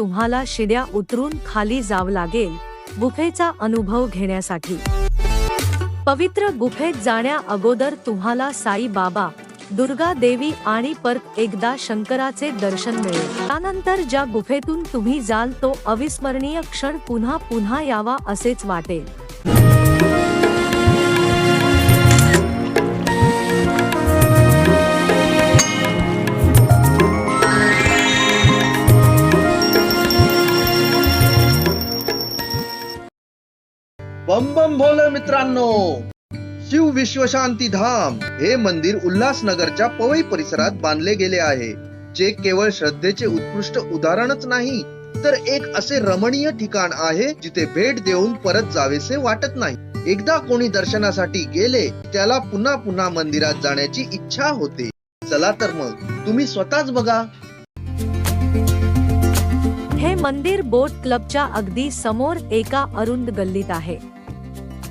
तुम्हाला शिड्या उतरून खाली जावं लागेल गुफेचा अनुभव घेण्यासाठी. पवित्र गुफेत जाण्या अगोदर तुम्हाला साई बाबा दुर्गा देवी आणि परत एकदा शंकराचे दर्शन मिळेल. त्यानंतर ज्या गुफेतून तुम्ही जाल तो अविस्मरणीय क्षण पुन्हा पुन्हा यावा असेच वाटेल. बम बम भोले मित्रांनो. शिव विश्वशांती धाम हे मंदिर उल्हासनगरच्या पवई परिसरात बांधले गेले आहे. जे केवळ श्रद्धेचे उत्कृष्ट उदाहरणच नाही तर एक असे रमणीय ठिकाण आहे जिथे भेट देऊन परत जावेसे वाटत नाही. एकदा कोणी दर्शनासाठी गेले त्याला पुन्हा पुन्हा मंदिरात जाण्याची इच्छा होते. चला तर मग तुम्ही स्वतःच बघा. हे मंदिर बोट क्लबच्या अगदी समोर एका अरुंद गल्लीत आहे.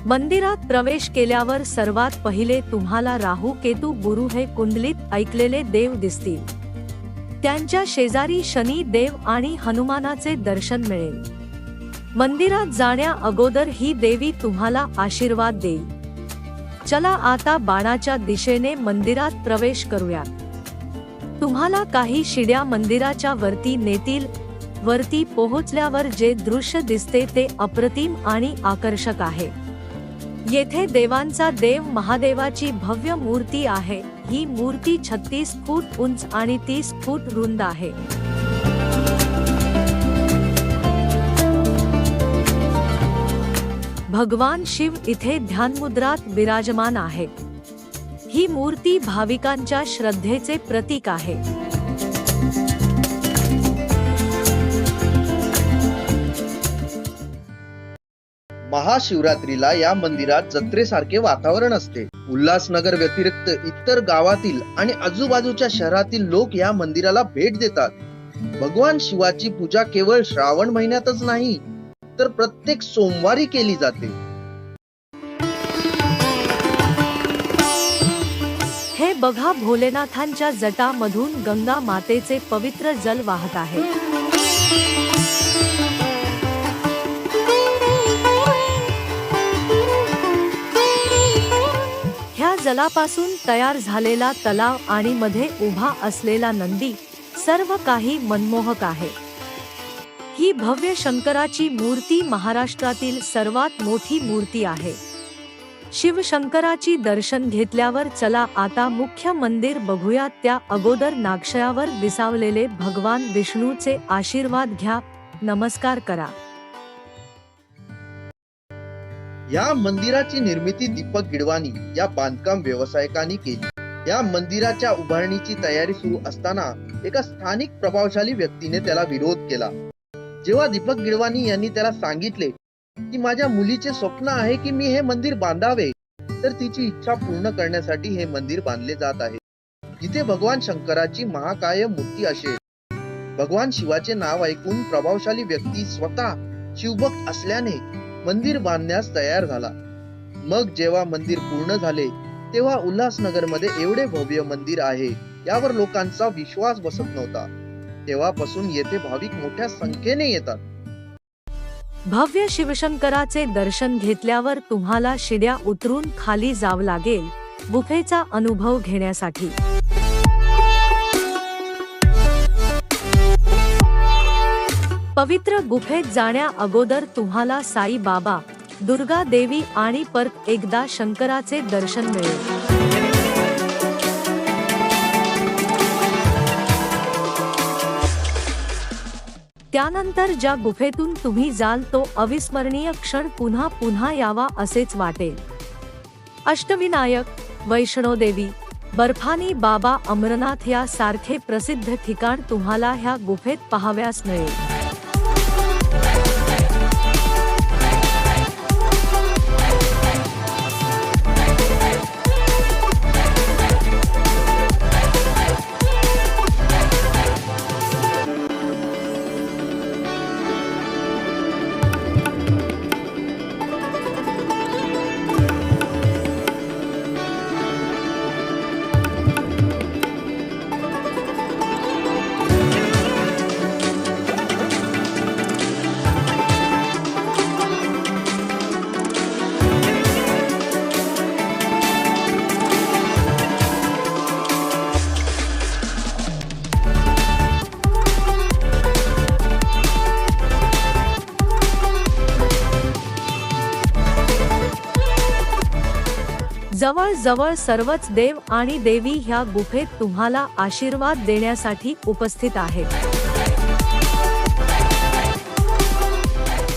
मंदिरात प्रवेश केल्यावर सर्वात पहिले तुम्हाला राहू केतू गुरु हे कुंडलीत ऐकलेले देव दिसतील. त्यांच्या शेजारी शनी देव आणि हनुमानाचे दर्शन मिळेल. मंदिरात जाण्या अगोदर ही देवी तुम्हाला आशीर्वाद देईल. चला आता बाणाच्या दिशेने मंदिरात प्रवेश करूया. तुम्हाला काही शिड्या मंदिराच्या वरती नेतील. वरती पोहोचल्यावर जे दृश्य दिसते ते अप्रतिम आणि आकर्षक आहे. येथे देवांचा देव महादेवाची भव्य मूर्ती आहे. ही मूर्ती छत्तीस फूट उंच आणि तीस फूट रुंद आहे. भगवान शिव इथे ध्यानमुद्रात विराजमान आहे. ही मूर्ती भाविकांच्या श्रद्धेचे प्रतीक आहे. महाशिवरात्रीला या मंदिरात जत्रेसारखे वातावरण असते. उल्हासनगर व्यतिरिक्त इतर गावातील आणि आजूबाजूच्या शहरातील लोक या मंदिराला भेट देतात. भगवान शिवाची पूजा केवळ श्रावण महिन्यातच नाही तर प्रत्येक सोमवारी केली जाते. हे बघा भोलेनाथांच्या जटामधून गंगा मातेचे पवित्र जल वाहत आहे. जलापासून तयार झालेला तलाव आणि मध्ये उभा असलेला नंदी सर्व काही मनमोहक आहे. ही भव्य शंकराची मूर्ती महाराष्ट्रातील सर्वात मोठी मूर्ती आहे. शिवशंकराची दर्शन घेतल्यावर चला आता मुख्य मंदिर बघूया. त्या अगोदर नागशयावर विसावलेले भगवान विष्णूचे आशीर्वाद घ्या. नमस्कार करा. या मंदिराची निर्मिती दीपक गिडवाणी या बांधकाम व्यावसायिकांनी केली. या मंदिराच्या उभारणीची तयारी सुरू असताना एका स्थानिक प्रभावशाली व्यक्तीने त्याला विरोध केला. जेव्हा दीपक गिडवाणी यांनी त्याला सांगितले की माझ्या मुलीचे स्वप्न आहे की मी हे मंदिर बांधावे तर तिची इच्छा पूर्ण करण्यासाठी हे मंदिर बांधले जात आहे. जिथे भगवान शंकराची महाकाय मूर्ती असेल. भगवान शिवाचे नाव ऐकून प्रभावशाली व्यक्ती स्वतः शिवभक्त असल्याने मंदिर बांधण्यास तयार झाला. मग जेव्हा मंदिर पूर्ण झाले तेव्हा उल्हासनगरमध्ये एवढे भव्य मंदिर आहे यावर लोकांचा विश्वास बसत नव्हता. तेव्हापासून येथे भाविक मोठ्या संख्येने येतात. भव्य शिवशंकराचे दर्शन घेतल्यावर तुम्हाला शिड्या उतरून खाली जावं लागेल बुफेचा अनुभव घेण्यासाठी. पवित्र गुफेत जाण्या अगोदर तुम्हाला साई बाबा दुर्गा देवी आणि परत एकदा शंकराचे दर्शन मिळेल. त्यानंतर ज्या गुफेतून तुम्ही जाल तो अविस्मरणीय क्षण पुन्हा पुन्हा यावा असेच वाटेल. अष्टविनायक वैष्णोदेवी बर्फानी बाबा अमरनाथ या सारखे प्रसिद्ध ठिकाण तुम्हाला ह्या गुफेत पाहाव्यास मिळेल. जवळजवळ सर्वच देव आणि देवी ह्या गुफेत तुम्हाला आशीर्वाद देण्यासाठी उपस्थित आहेत.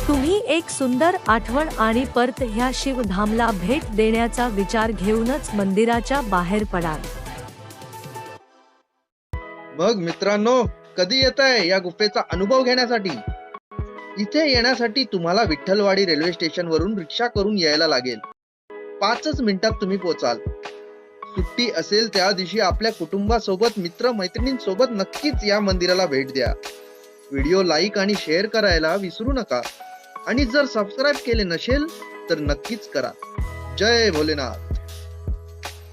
तुम्ही एक सुंदर आठवण आणि परत ह्या शिवधामला भेट देण्याचा विचार घेऊनच मंदिराच्या बाहेर पडाल. मग मित्रांनो कधी येत आहे या गुफेचा अनुभव घेण्यासाठी? इथे येण्यासाठी तुम्हाला विठ्ठलवाडी रेल्वे स्टेशन वरून रिक्षा करून यायला लागेल. पाचच मिनिटात तुम्ही पोचाल. सुट्टी असेल त्या दिवशी आपल्या कुटुंबासोबत मित्र मैत्रिणींसोबत नक्कीच या मंदिराला भेट द्या. व्हिडिओ लाईक आणि शेअर करायला विसरू नका. आणि जर सबस्क्राईब केले नसेल तर नक्कीच करा. जय भोलेनाथ.